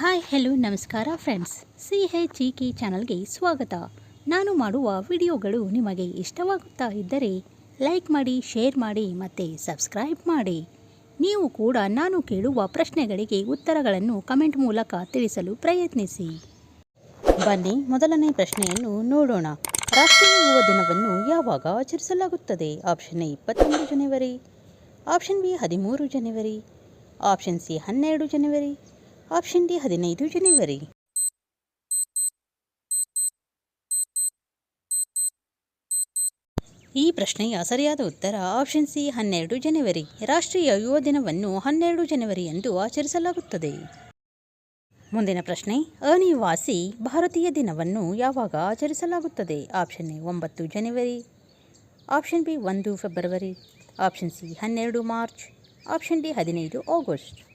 Hi, hello, ನಮಸ್ಕಾರ friends. C H E K ಚಾನಲ್ಗೆ ಸ್ವಾಗತ. ನಾನು ಮಾಡುವ ವಿಡಿಯೋಗಳು ನಿಮಗೆ ಇಷ್ಟವಾಗುತ್ತಾ ಇದ್ದರೆ ಲೈಕ್ ಮಾಡಿ, ಶೇರ್ ಮಾಡಿ ಮತ್ತು ಸಬ್ಸ್ಕ್ರೈಬ್ ಮಾಡಿ. ನೀವು ಕೂಡ ನಾನು ಕೇಳುವ ಪ್ರಶ್ನೆಗಳಿಗೆ ಉತ್ತರಗಳನ್ನು ಕಮೆಂಟ್ ಮೂಲಕ ತಿಳಿಸಲು ಪ್ರಯತ್ನಿಸಿ. ಬನ್ನಿ, ಮೊದಲನೇ ಪ್ರಶ್ನೆಯನ್ನು ನೋಡೋಣ. ರಾಷ್ಟ್ರೀಯ ಯುವ ದಿನವನ್ನು ಯಾವಾಗ ಆಚರಿಸಲಾಗುತ್ತದೆ? ಆಪ್ಷನ್ ಎ, ಇಪ್ಪತ್ತೊಂದು ಜನವರಿ. ಆಪ್ಷನ್ ಬಿ, ಹದಿಮೂರು ಜನವರಿ. ಆಪ್ಷನ್ ಸಿ, ಹನ್ನೆರಡು ಜನವರಿ. ಆಪ್ಷನ್ ಡಿ ಹದಿನೈದು ಜನವರಿ. ಈ ಪ್ರಶ್ನೆಯ ಸರಿಯಾದ ಉತ್ತರ ಆಪ್ಷನ್ ಸಿ ಹನ್ನೆರಡು ಜನವರಿ. ರಾಷ್ಟ್ರೀಯ ಯುವ ದಿನವನ್ನು ಹನ್ನೆರಡು ಜನವರಿಯಂದು ಆಚರಿಸಲಾಗುತ್ತದೆ. ಮುಂದಿನ ಪ್ರಶ್ನೆ, ಅನಿವಾಸಿ ಭಾರತೀಯ ದಿನವನ್ನು ಯಾವಾಗ ಆಚರಿಸಲಾಗುತ್ತದೆ? ಆಪ್ಷನ್ ಎ ಒಂಬತ್ತು ಜನವರಿ. ಆಪ್ಷನ್ ಬಿ ಒಂದು ಫೆಬ್ರವರಿ. ಆಪ್ಷನ್ ಸಿ ಹನ್ನೆರಡು ಮಾರ್ಚ್. ಆಪ್ಷನ್ ಡಿ ಹದಿನೈದು ಆಗಸ್ಟ್.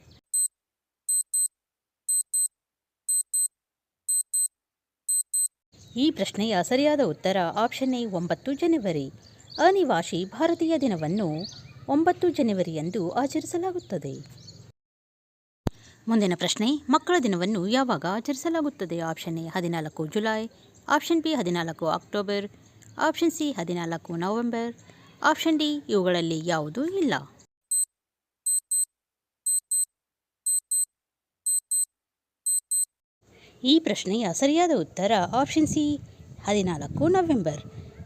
ಈ ಪ್ರಶ್ನೆಯ ಸರಿಯಾದ ಉತ್ತರ ಆಪ್ಷನ್ ಎ, ಒಂಬತ್ತು ಜನವರಿ. ಅನಿವಾಸಿ ಭಾರತೀಯ ದಿನವನ್ನು ಒಂಬತ್ತು ಜನವರಿಯಂದು ಆಚರಿಸಲಾಗುತ್ತದೆ. ಮುಂದಿನ ಪ್ರಶ್ನೆ, ಮಕ್ಕಳ ದಿನವನ್ನು ಯಾವಾಗ ಆಚರಿಸಲಾಗುತ್ತದೆ? ಆಪ್ಷನ್ ಎ, ಹದಿನಾಲ್ಕು ಜುಲೈ. ಆಪ್ಷನ್ ಬಿ, ಹದಿನಾಲ್ಕು ಅಕ್ಟೋಬರ್. ಆಪ್ಷನ್ ಸಿ, ಹದಿನಾಲ್ಕು ನವೆಂಬರ್. ಆಪ್ಷನ್ ಡಿ, ಇವುಗಳಲ್ಲಿ ಯಾವುದೂ ಇಲ್ಲ. ಈ ಪ್ರಶ್ನೆಯ ಸರಿಯಾದ ಉತ್ತರ ಆಪ್ಷನ್ ಸಿ ಹದಿನಾಲ್ಕು ನವೆಂಬರ್.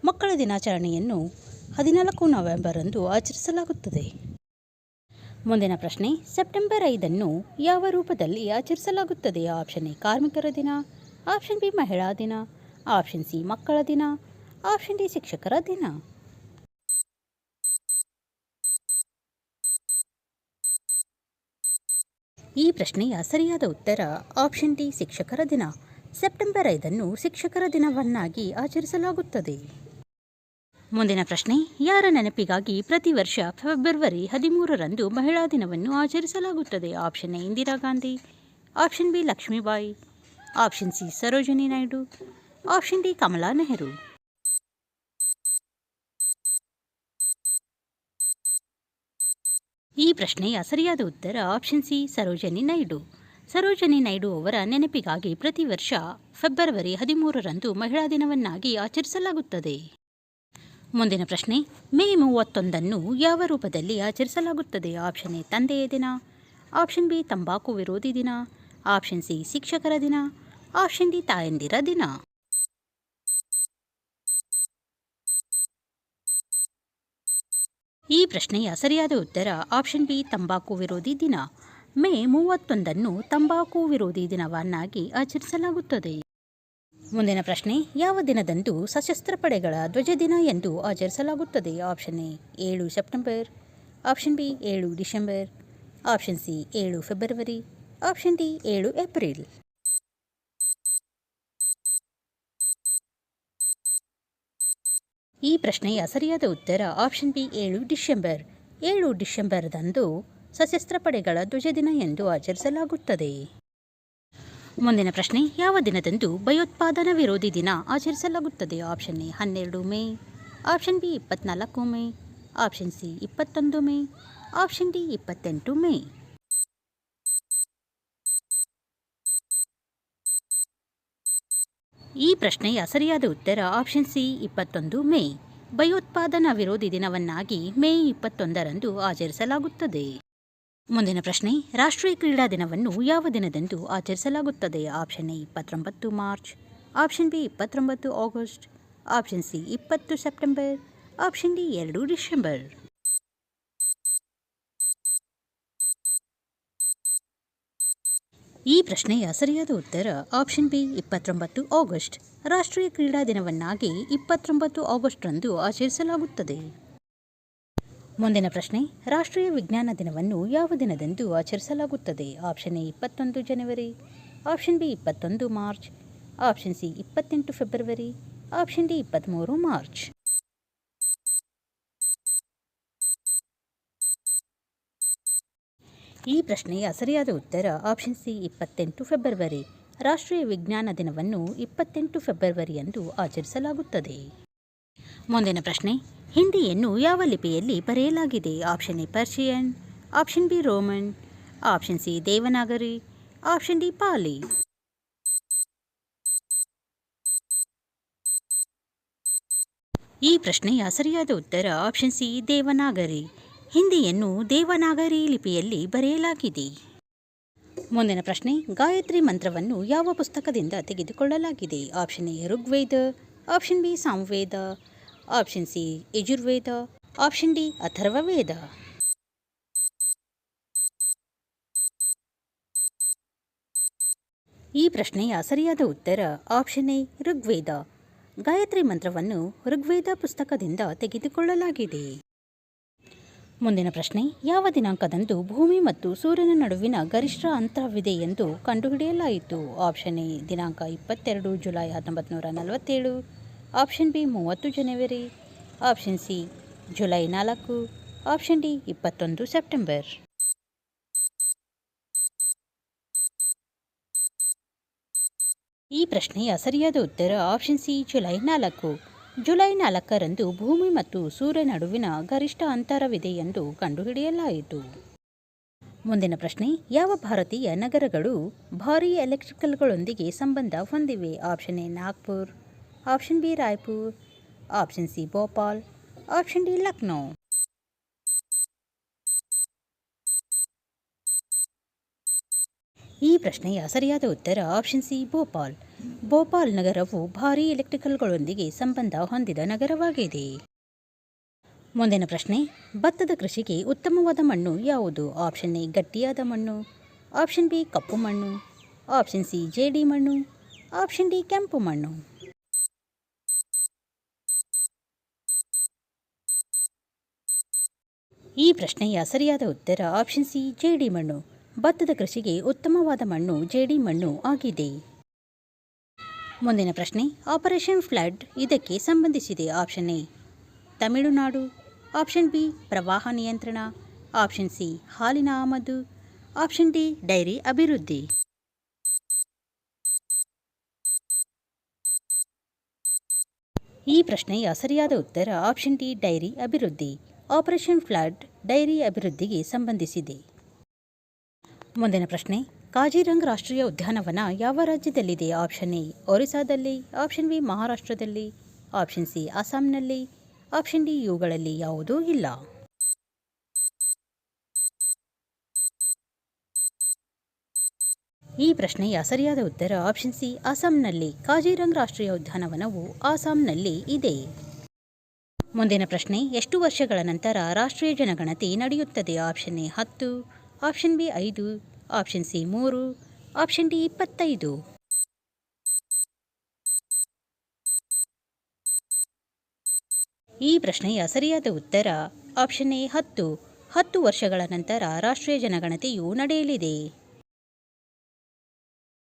ಮಕ್ಕಳ ದಿನಾಚರಣೆಯನ್ನು ಹದಿನಾಲ್ಕು ನವೆಂಬರ್ ಅಂದು ಆಚರಿಸಲಾಗುತ್ತದೆ. ಮುಂದಿನ ಪ್ರಶ್ನೆ, ಸೆಪ್ಟೆಂಬರ್ ಐದನ್ನು ಯಾವ ರೂಪದಲ್ಲಿ ಆಚರಿಸಲಾಗುತ್ತದೆ? ಆಪ್ಷನ್ ಎ ಕಾರ್ಮಿಕರ ದಿನ. ಆಪ್ಷನ್ ಬಿ ಮಹಿಳಾ ದಿನ. ಆಪ್ಷನ್ ಸಿ ಮಕ್ಕಳ ದಿನ. ಆಪ್ಷನ್ ಡಿ ಶಿಕ್ಷಕರ ದಿನ. ಈ ಪ್ರಶ್ನೆಯ ಸರಿಯಾದ ಉತ್ತರ ಆಪ್ಷನ್ ಡಿ ಶಿಕ್ಷಕರ ದಿನ. ಸೆಪ್ಟೆಂಬರ್ ಐದನ್ನು ಶಿಕ್ಷಕರ ದಿನವನ್ನಾಗಿ ಆಚರಿಸಲಾಗುತ್ತದೆ. ಮುಂದಿನ ಪ್ರಶ್ನೆ, ಯಾರ ನೆನಪಿಗಾಗಿ ಪ್ರತಿ ವರ್ಷ ಫೆಬ್ರವರಿ ಹದಿಮೂರರಂದು ಮಹಿಳಾ ದಿನವನ್ನು ಆಚರಿಸಲಾಗುತ್ತದೆ? Option A Indira Gandhi. Option B Lakshmibai. Option C Sarojini Naidu. Option D Kamala Nehru. ಈ ಪ್ರಶ್ನೆಯ ಸರಿಯಾದ ಉತ್ತರ ಆಪ್ಷನ್ ಸಿ ಸರೋಜಿನಿ ನಾಯ್ಡು. ಸರೋಜಿನಿ ನಾಯ್ಡು ಅವರ ನೆನಪಿಗಾಗಿ ಪ್ರತಿ ವರ್ಷ ಫೆಬ್ರವರಿ ಹದಿಮೂರರಂದು ಮಹಿಳಾ ದಿನವನ್ನಾಗಿ ಆಚರಿಸಲಾಗುತ್ತದೆ. ಮುಂದಿನ ಪ್ರಶ್ನೆ, ಮೇ ಮೂವತ್ತೊಂದನ್ನು ಯಾವ ರೂಪದಲ್ಲಿ ಆಚರಿಸಲಾಗುತ್ತದೆ? ಆಪ್ಷನ್ ಎ ತಂದೆಯ ದಿನ. ಆಪ್ಷನ್ ಬಿ ತಂಬಾಕು ವಿರೋಧಿ ದಿನ. ಆಪ್ಷನ್ ಸಿ ಶಿಕ್ಷಕರ ದಿನ. ಆಪ್ಷನ್ ಡಿ ತಾಯಂದಿರ ದಿನ. ಈ ಪ್ರಶ್ನೆಯ ಸರಿಯಾದ ಉತ್ತರ ಆಪ್ಷನ್ ಬಿ ತಂಬಾಕು ವಿರೋಧಿ ದಿನ. ಮೇ ಮೂವತ್ತೊಂದನ್ನು ತಂಬಾಕು ವಿರೋಧಿ ದಿನವನ್ನಾಗಿ ಆಚರಿಸಲಾಗುತ್ತದೆ. ಮುಂದಿನ ಪ್ರಶ್ನೆ, ಯಾವ ದಿನದಂದು ಸಶಸ್ತ್ರ ಪಡೆಗಳ ಧ್ವಜ ದಿನ ಎಂದು ಆಚರಿಸಲಾಗುತ್ತದೆ? ಆಪ್ಷನ್ ಎ, ಏಳು ಸೆಪ್ಟೆಂಬರ್. ಆಪ್ಷನ್ ಬಿ, ಏಳು ಡಿಸೆಂಬರ್. ಆಪ್ಷನ್ ಸಿ, ಏಳು ಫೆಬ್ರವರಿ. ಆಪ್ಷನ್ ಡಿ, ಏಳು ಏಪ್ರಿಲ್. ಈ ಪ್ರಶ್ನೆಯ ಸರಿಯಾದ ಉತ್ತರ ಆಪ್ಷನ್ ಬಿ ಏಳು ಡಿಸೆಂಬರ್. ಏಳು ಡಿಸೆಂಬರ್ದಂದು ಸಶಸ್ತ್ರ ಪಡೆಗಳ ಧ್ವಜ ದಿನ ಎಂದು ಆಚರಿಸಲಾಗುತ್ತದೆ. ಮುಂದಿನ ಪ್ರಶ್ನೆ, ಯಾವ ದಿನದಂದು ಭಯೋತ್ಪಾದನಾ ವಿರೋಧಿ ದಿನ ಆಚರಿಸಲಾಗುತ್ತದೆ? ಆಪ್ಷನ್ ಎ ಹನ್ನೆರಡು ಮೇ. ಆಪ್ಷನ್ ಬಿ ಇಪ್ಪತ್ನಾಲ್ಕು ಮೇ. ಆಪ್ಷನ್ ಸಿ ಇಪ್ಪತ್ತೊಂದು ಮೇ. ಆಪ್ಷನ್ ಡಿ ಇಪ್ಪತ್ತೆಂಟು ಮೇ. ಈ ಪ್ರಶ್ನೆಯ ಸರಿಯಾದ ಉತ್ತರ ಆಪ್ಷನ್ ಸಿ ಇಪ್ಪತ್ತೊಂದು ಮೇ ಭಯೋತ್ಪಾದನಾ ವಿರೋಧಿ ದಿನವನ್ನಾಗಿ ಮೇ ಇಪ್ಪತ್ತೊಂದರಂದು ಆಚರಿಸಲಾಗುತ್ತದೆ. ಮುಂದಿನ ಪ್ರಶ್ನೆ, ರಾಷ್ಟ್ರೀಯ ಕ್ರೀಡಾ ದಿನವನ್ನು ಯಾವ ದಿನದಂದು ಆಚರಿಸಲಾಗುತ್ತದೆ? ಆಪ್ಷನ್ ಎ ಇಪ್ಪತ್ತೊಂಬತ್ತು ಮಾರ್ಚ್ ಆಪ್ಷನ್ ಬಿ ಇಪ್ಪತ್ತೊಂಬತ್ತು ಆಗಸ್ಟ್ ಆಪ್ಷನ್ ಸಿ ಇಪ್ಪತ್ತು ಸೆಪ್ಟೆಂಬರ್ ಆಪ್ಷನ್ ಡಿ ಎರಡು ಡಿಸೆಂಬರ್ ಈ ಪ್ರಶ್ನೆಯ ಸರಿಯಾದ ಉತ್ತರ ಆಪ್ಷನ್ ಬಿ ಇಪ್ಪತ್ತೊಂಬತ್ತು ಆಗಸ್ಟ್ ರಾಷ್ಟ್ರೀಯ ಕ್ರೀಡಾ ದಿನವನ್ನಾಗಿ ಇಪ್ಪತ್ತೊಂಬತ್ತು ಆಗಸ್ಟ್ರಂದು ಆಚರಿಸಲಾಗುತ್ತದೆ. ಮುಂದಿನ ಪ್ರಶ್ನೆ, ರಾಷ್ಟ್ರೀಯ ವಿಜ್ಞಾನ ದಿನವನ್ನು ಯಾವ ದಿನದಂದು ಆಚರಿಸಲಾಗುತ್ತದೆ? ಆಪ್ಷನ್ ಎ ಇಪ್ಪತ್ತೊಂದು ಜನವರಿ ಆಪ್ಷನ್ ಬಿ ಇಪ್ಪತ್ತೊಂದು ಮಾರ್ಚ್ ಆಪ್ಷನ್ ಸಿ ಇಪ್ಪತ್ತೆಂಟು ಫೆಬ್ರವರಿ ಆಪ್ಷನ್ ಡಿ ಇಪ್ಪತ್ತ್ಮೂರು ಮಾರ್ಚ್ ಈ ಪ್ರಶ್ನೆಯ ಸರಿಯಾದ ಉತ್ತರ ಆಪ್ಷನ್ ಸಿ ಇಪ್ಪತ್ತೆಂಟು ಫೆಬ್ರವರಿ ರಾಷ್ಟ್ರೀಯ ವಿಜ್ಞಾನ ದಿನವನ್ನು ಇಪ್ಪತ್ತೆಂಟು ಫೆಬ್ರವರಿಯಂದು ಆಚರಿಸಲಾಗುತ್ತದೆ. ಮುಂದಿನ ಪ್ರಶ್ನೆ, ಹಿಂದಿಯನ್ನು ಯಾವ ಲಿಪಿಯಲ್ಲಿ ಬರೆಯಲಾಗಿದೆ? Option A Persian option B Roman option C Devanagari option D Pali ಈ ಪ್ರಶ್ನೆಯ ಸರಿಯಾದ ಉತ್ತರ ಆಪ್ಷನ್ ಸಿ ದೇವನಾಗರಿ ಹಿಂದಿಯನ್ನು ದೇವನಾಗರಿ ಲಿಪಿಯಲ್ಲಿ ಬರೆಯಲಾಗಿದೆ. ಮುಂದಿನ ಪ್ರಶ್ನೆ, ಗಾಯತ್ರಿ ಮಂತ್ರವನ್ನು ಯಾವ ಪುಸ್ತಕದಿಂದ ತೆಗೆದುಕೊಳ್ಳಲಾಗಿದೆ? Option A, Rigveda. Option B Samaveda option C, Yajurveda. Option D, Atharvaveda. ಈ ಪ್ರಶ್ನೆಯ ಸರಿಯಾದ ಉತ್ತರ ಆಪ್ಷನ್ ಎ, ಋಗ್ವೇದ. ಗಾಯತ್ರಿ ಮಂತ್ರವನ್ನು ಋಗ್ವೇದ ಪುಸ್ತಕದಿಂದ ತೆಗೆದುಕೊಳ್ಳಲಾಗಿದೆ. ಮುಂದಿನ ಪ್ರಶ್ನೆ, ಯಾವ ದಿನಾಂಕದಂದು ಭೂಮಿ ಮತ್ತು ಸೂರ್ಯನ ನಡುವಿನ ಗರಿಷ್ಠ ಅಂತರವಿದೆ ಎಂದು ಕಂಡುಹಿಡಿಯಲಾಯಿತು? ಆಪ್ಷನ್ ಎ, ದಿನಾಂಕ ಇಪ್ಪತ್ತೆರಡು, ಜುಲೈ ಹತ್ತೊಂಬತ್ತು ನೂರ ನಲವತ್ತೇಳು. ಆಪ್ಷನ್ ಬಿ, ಮೂವತ್ತು ಜನವರಿ. ಆಪ್ಷನ್ ಸಿ, ಜುಲೈ ನಾಲ್ಕು. ಆಪ್ಷನ್ ಡಿ, ಇಪ್ಪತ್ತೊಂದು ಸೆಪ್ಟೆಂಬರ್. ಈ ಪ್ರಶ್ನೆಯ ಸರಿಯಾದ ಉತ್ತರ ಆಪ್ಷನ್ ಸಿ, ಜುಲೈ ನಾಲ್ಕು. ಜುಲೈ ನಾಲ್ಕರಂದು ಭೂಮಿ ಮತ್ತು ಸೂರ್ಯ ನಡುವಿನ ಗರಿಷ್ಠ ಅಂತರವಿದೆ ಎಂದು ಕಂಡುಹಿಡಿಯಲಾಯಿತು. ಮುಂದಿನ ಪ್ರಶ್ನೆ, ಯಾವ ಭಾರತೀಯ ನಗರಗಳು ಭಾರೀ ಎಲೆಕ್ಟ್ರಿಕಲ್ಗಳೊಂದಿಗೆ ಸಂಬಂಧ ಹೊಂದಿವೆ? Option A, Nagpur. Option B, Raipur. Option C, Bhopal. Option D, Lucknow. ಈ ಪ್ರಶ್ನೆಯ ಸರಿಯಾದ ಉತ್ತರ ಆಪ್ಷನ್ ಸಿ, ಭೋಪಾಲ್. ಭೋಪಾಲ್ ನಗರವು ಭಾರೀ ಎಲೆಕ್ಟ್ರಿಕಲ್ಗಳೊಂದಿಗೆ ಸಂಬಂಧ ಹೊಂದಿದ ನಗರವಾಗಿದೆ. ಮುಂದಿನ ಪ್ರಶ್ನೆ, ಭತ್ತದ ಕೃಷಿಗೆ ಉತ್ತಮವಾದ ಮಣ್ಣು ಯಾವುದು? ಆಪ್ಷನ್ ಎ, ಗಟ್ಟಿಯಾದ ಮಣ್ಣು, ಆಪ್ಷನ್ ಬಿ, ಕಪ್ಪು ಮಣ್ಣು, ಆಪ್ಷನ್ ಸಿ, ಜೇಡಿ ಮಣ್ಣು, ಆಪ್ಷನ್ ಡಿ, ಕೆಂಪು ಮಣ್ಣು. ಈ ಪ್ರಶ್ನೆಯ ಸರಿಯಾದ ಉತ್ತರ ಆಪ್ಷನ್ ಸಿ, ಜೇಡಿ ಮಣ್ಣು. ಭತ್ತದ ಕೃಷಿಗೆ ಉತ್ತಮವಾದ ಮಣ್ಣು ಜೇಡಿ ಮಣ್ಣು ಆಗಿದೆ. ಮುಂದಿನ ಪ್ರಶ್ನೆ ಆಪರೇಷನ್ ಫ್ಲಡ್ ಇದಕ್ಕೆ ಸಂಬಂಧಿಸಿದೆ option A Tamil Nadu option B ಪ್ರವಾಹ ನಿಯಂತ್ರಣ ಆಪ್ಷನ್ ಸಿ ಹಾಲಿನ ಆಮದು ಆಪ್ಷನ್ ಡಿ ಡೈರಿ ಅಭಿವೃದ್ಧಿ. ಈ ಪ್ರಶ್ನೆಯ ಸರಿಯಾದ ಉತ್ತರ ಆಪ್ಷನ್ ಡಿ ಡೈರಿ ಅಭಿವೃದ್ಧಿ. ಆಪರೇಷನ್ ಫ್ಲಡ್ ಡೈರಿ ಅಭಿವೃದ್ಧಿಗೆ ಸಂಬಂಧಿಸಿದೆ. ಮುಂದಿನ ಪ್ರಶ್ನೆ ಕಾಜಿರಂಗ್ ರಾಷ್ಟ್ರೀಯ ಉದ್ಯಾನವನ ಯಾವ ರಾಜ್ಯದಲ್ಲಿದೆ? ಆಪ್ಷನ್ ಎ, ಒರಿಸ್ಸಾದಲ್ಲಿ, ಆಪ್ಷನ್ ಬಿ, ಮಹಾರಾಷ್ಟ್ರದಲ್ಲಿ, ಆಪ್ಷನ್ ಸಿ, ಅಸ್ಸಾಂನಲ್ಲಿ, ಆಪ್ಷನ್ ಡಿ, ಇವುಗಳಲ್ಲಿ ಯಾವುದೂ ಇಲ್ಲ. ಈ ಪ್ರಶ್ನೆಯ ಸರಿಯಾದ ಉತ್ತರ ಆಪ್ಷನ್ ಸಿ, ಅಸ್ಸಾಂನಲ್ಲಿ. ಕಾಜಿರಂಗ್ ರಾಷ್ಟ್ರೀಯ ಉದ್ಯಾನವನವು ಅಸ್ಸಾಂನಲ್ಲಿ ಇದೆ. ಮುಂದಿನ ಪ್ರಶ್ನೆ, ಎಷ್ಟು ವರ್ಷಗಳ ನಂತರ ರಾಷ್ಟ್ರೀಯ ಜನಗಣತಿ ನಡೆಯುತ್ತದೆ? ಆಪ್ಷನ್ ಎ, ಹತ್ತು, ಆಪ್ಷನ್ ಬಿ, ಐದು ಆಪ್ಷನ್ ಸಿ ಮೂರು. ಆಪ್ಷನ್ ಡಿ ಇಪ್ಪತ್ತೈದು. ಈ ಪ್ರಶ್ನೆಯ ಸರಿಯಾದ ಉತ್ತರ ಆಪ್ಷನ್ ಎ ಹತ್ತು. ಹತ್ತು ವರ್ಷಗಳ ನಂತರ ರಾಷ್ಟ್ರೀಯ ಜನಗಣತಿಯು ನಡೆಯಲಿದೆ.